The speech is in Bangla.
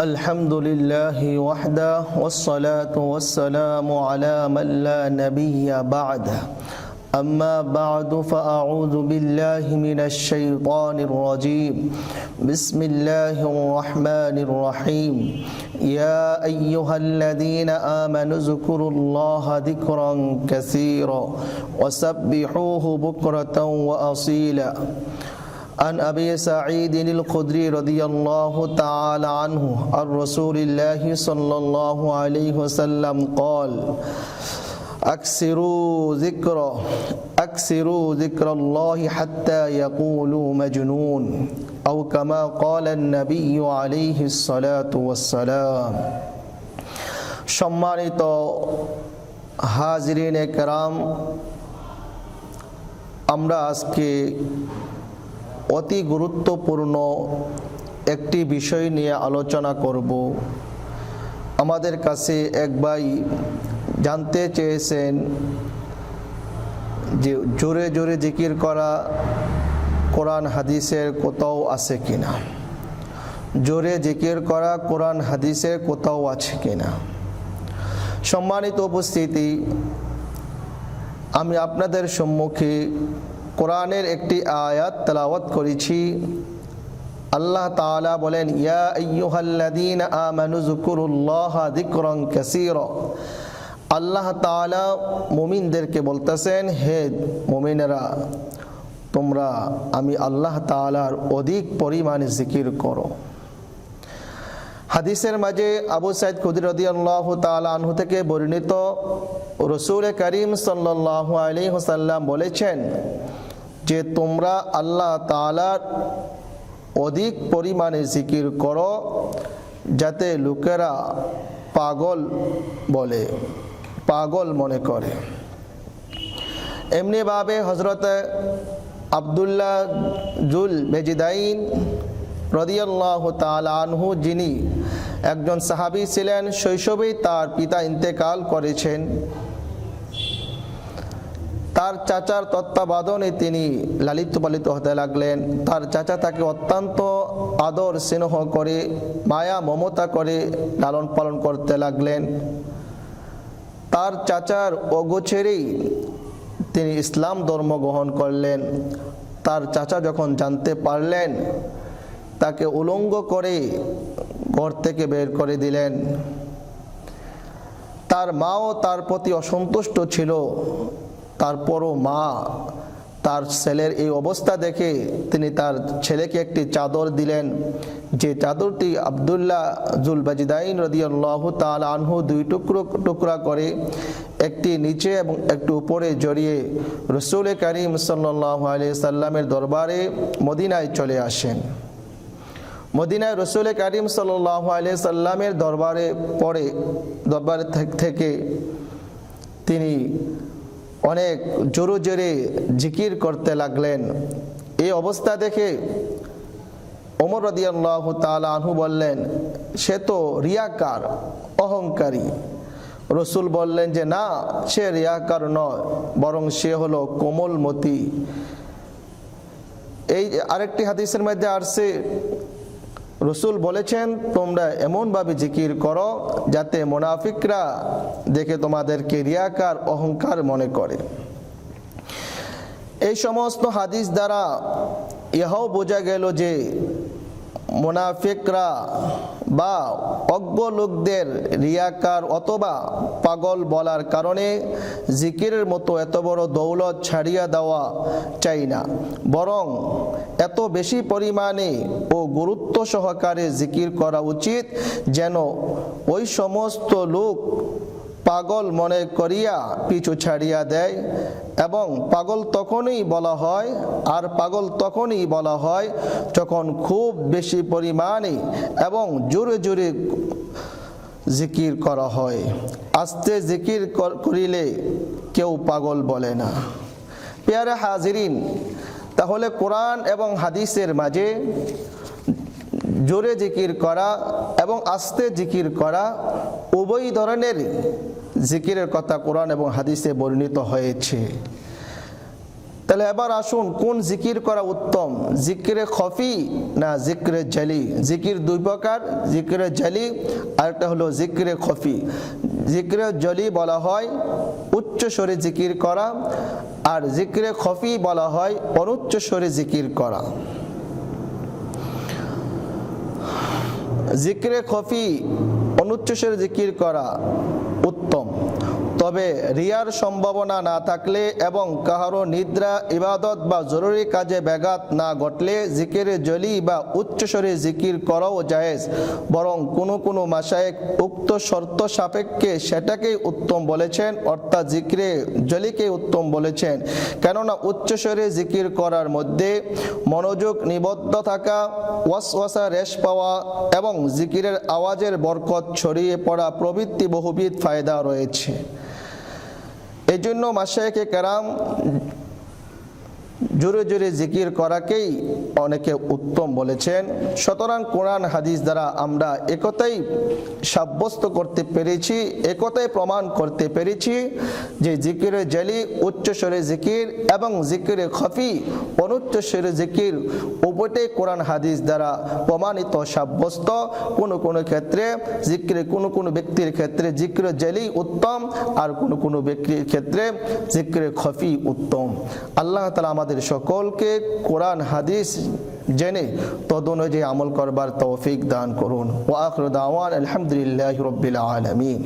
الحمد لله وحده والصلاة والسلام على من لا نبي بعده. أما بعد فأعوذ بالله من الشيطان الرجيم. بسم الله الرحمن الرحيم. يا أيها الذين آمنوا اذكروا الله ذكرا كثيرا وسبحوه بكرة وأصيلا. عن أبي سعيد الخدري رضي الله تعالى عنه عن رسول الله صلى الله عليه وسلم قال أكثروا ذكر أكثروا ذكر الله حتى يقولوا مجنون أو كما قال النبي عليه الصلاة والسلام সম্মানিত হাজরিন একরাম আমরা আজকে অতি গুরুত্বপূর্ণ একটি বিষয় নিয়ে আলোচনা করব। আমাদের কাছে এক ভাই জানতে চেয়েছেন যে জোরে জোরে জিকির করা কোরআন হাদিসের কোথাও আছে কিনা? জোরে জিকির করা কোরআন হাদিসের কোথাও আছে কিনা? সম্মানিত উপস্থিতি, আমি আপনাদের সম্মুখে কোরআনের একটি আয়াত তেলাওয়াত করেছি। আল্লাহ তাআলা বলেন, ইয়া আল্লাহ তাআলা মুমিনদেরকে বলতেছেন, হে মুমিনেরা, তোমরা, আমি আল্লাহ তাআলার অধিক পরিমাণে জিকির করো। হাদিসের মাঝে আবু সাইদ খুদির রদিয়াল্লাহু তাআলা আনহু থেকে বর্ণিত রসুল করিম সাল্লাল্লাহু আলাইহি ওয়াসাল্লাম বলেছেন যে তোমরা আল্লাহ তালার অধিক পরিমাণে জিকির করো, যাতে লোকেরা পাগল বলে, পাগল মনে করে। এমনিভাবে হজরত আবদুল্লাহ জুল বেজিদাইন রদিয়াল্লাহ তাল আনহু যিনি একজন সাহাবি ছিলেন, শৈশবেই তার পিতা ইন্তেকাল করেছেন। তার চাচার তত্ত্বাবধানে তিনি লালিত পালিত হতে লাগলেন। তার চাচা তাকে অত্যন্ত আদর স্নেহ করে, মায়া মমতা করে লালন পালন করতে লাগলেন। তার চাচার অগোছেরেই তিনি ইসলাম ধর্ম গ্রহণ করলেন। তার চাচা যখন জানতে পারলেন, তাকে উলঙ্গ করে ঘর থেকে বের করে দিলেন। তার মাও তার প্রতি অসন্তুষ্ট ছিল। তারপরও মা তার ছেলের এই অবস্থা দেখে তিনি তার ছেলেকে একটি চাদর দিলেন। যে চাদরটি আবদুল্লাহ জুল বাজিদাইন রদিয়াল্লাহ তাল আনহু দুই টুকরো, টুকরা করে একটি নিচে এবং একটু উপরে জড়িয়ে রসুল করিম সাল্লাহ আলি সাল্লামের দরবারে মদিনায় চলে আসেন। মদিনায় রসুল করিম সাল্লাহ আলি সাল্লামের দরবারে পরে দরবারে থেকে তিনি অনেক জোরে জোরে জিকির করতে লাগলেন। এই অবস্থা দেখে ওমর রদিয়াল্লাহ তালা আনহু বললেন, সে তো রিয়াকার, অহংকারী। রসুল বললেন যে, না, সে রিয়াকার নয়, বরং সে হলো কোমলমতি। এই আরেকটি হাদিসের মধ্যে আসছে রসুল বলেছেন, তোমরা এমনভাবে জিকির করো যাতে মোনাফিকরা দেখে তোমাদেরকে রিয়াকার অহংকার মনে করে। এই সমস্ত হাদিস দ্বারা ইহাও বোঝা গেল যে মোনাফিকরা বা অজ্ঞ লোকদের রিয়াকার অথবা পাগল বলার কারণে জিকিরের মতো এত বড় দৌলত ছাড়িয়া দেওয়া চাই না। বরং এত বেশি পরিমাণে ও গুরুত্ব সহকারে জিকির করা উচিত যেন ওই সমস্ত লোক পাগল মনে করিয়া পিছু ছাড়িয়া দেয় এবং পাগল তখনই বলা হয়, আর পাগল তখনই বলা হয় যখন খুব বেশি পরিমাণে এবং জোরে জোরে জিকির করা হয়। আস্তে জিকির করিলে কেউ পাগল বলে না। পেয়ারে হাজিরিন, তাহলে কোরআন এবং হাদিসের মাঝে জোরে জিকির করা এবং আস্তে জিকির করা উভয় ধরনের জিকিরের কথা কোরআন এবং হাদিসে বর্ণিত হয়েছে। তাহলে এবার আসুন, কোন জিকির করা উত্তম? জিকিরে খফি না জিক্রে জালি? জিকির দুই প্রকার, জিকিরে জালি, আরেকটা হলো জিকিরে খফি। জিকিরে জলি বলা হয় উচ্চ স্বরে জিকির করা, আর জিকিরে খফি বলা হয় অনুচ্চ স্বরে জিকির করা। জিক্রে খফি অনুচ্চস্বরে জিকির করা উত্তম। তবে রিয়ার সম্ভাবনা না থাকলে এবং কাহারও নিদ্রা, ইবাদত বা জরুরি কাজে ব্যাঘাত না ঘটলে জিকিরে জলি বা উচ্চস্বরে জিকির করাও জায়েজ। বরং কোনো কোনো মাসায়েক উক্ত শর্ত সাপেক্ষে সেটাকেই উত্তম বলেছেন, অর্থাৎ জিকিরে জলিকে উত্তম বলেছেন। কেননা উচ্চস্বরে জিকির করার মধ্যে মনোযোগ নিবদ্ধ থাকা, ওয়াসওয়াসা রেশ পাওয়া এবং জিকিরের আওয়াজের বরকত ছড়িয়ে পড়া প্রভৃতি বহুবিধ ফায়দা রয়েছে। এই জন্য মাসায়েকে কারাম জোরে জোরে জিকির করাকেই অনেকে উত্তম বলেছেন। সুতরাং কোরআন, হাদিস দ্বারা আমরা একতাই সাব্যস্ত করতে পেরেছি, একতাই প্রমাণ করতে পেরেছি যে জিকিরে জালি উচ্চস্বরে জিকির এবং জিকিরে খফি অনুচ্চস্বরে জিকির উভয়টাই কোরআন, হাদিস দ্বারা প্রমাণিত, সাব্যস্ত। কোনো কোনো ক্ষেত্রে জিকিরে, কোনো কোনো ব্যক্তির ক্ষেত্রে জিকিরে জালি উত্তম আর কোনো কোনো ব্যক্তির ক্ষেত্রে জিকিরে খফি উত্তম। আল্লাহ তালা আমাদের সকলকে কোরআন, হাদিস জেনে তদ অনুযায়ী আমল করবার তৌফিক দান করুন। ওয়াকর দাওয়ান, আলহামদুলিল্লাহ রবিল আলমিন।